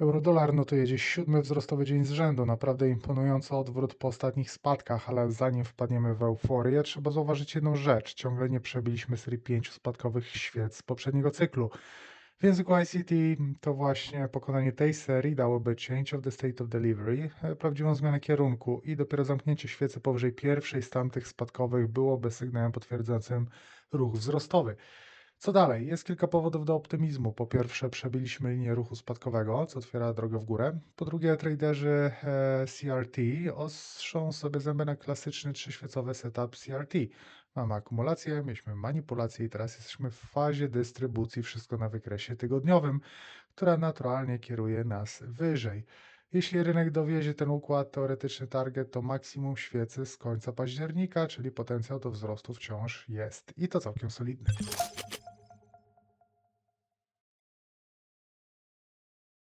Eurodolar notuje dziś siódmy wzrostowy dzień z rzędu. Naprawdę imponujący odwrót po ostatnich spadkach, ale zanim wpadniemy w euforię, trzeba zauważyć jedną rzecz. Ciągle nie przebiliśmy serii pięciu spadkowych świec z poprzedniego cyklu. W języku ICT to właśnie pokonanie tej serii dałoby change of the state of delivery, e, prawdziwą zmianę kierunku i dopiero zamknięcie świecy powyżej pierwszej z tamtych spadkowych byłoby sygnałem potwierdzającym ruch wzrostowy. Co dalej? Jest kilka powodów do optymizmu. Po pierwsze, przebiliśmy linię ruchu spadkowego, co otwiera drogę w górę. Po drugie, traderzy e, CRT ostrzą sobie zęby na klasyczny trzyświecowy setup CRT. Mamy akumulację, mieliśmy manipulację i teraz jesteśmy w fazie dystrybucji, wszystko na wykresie tygodniowym, która naturalnie kieruje nas wyżej. Jeśli rynek dowiezie ten układ, teoretyczny target to maksimum świecy z końca października, czyli potencjał do wzrostu wciąż jest i to całkiem solidny.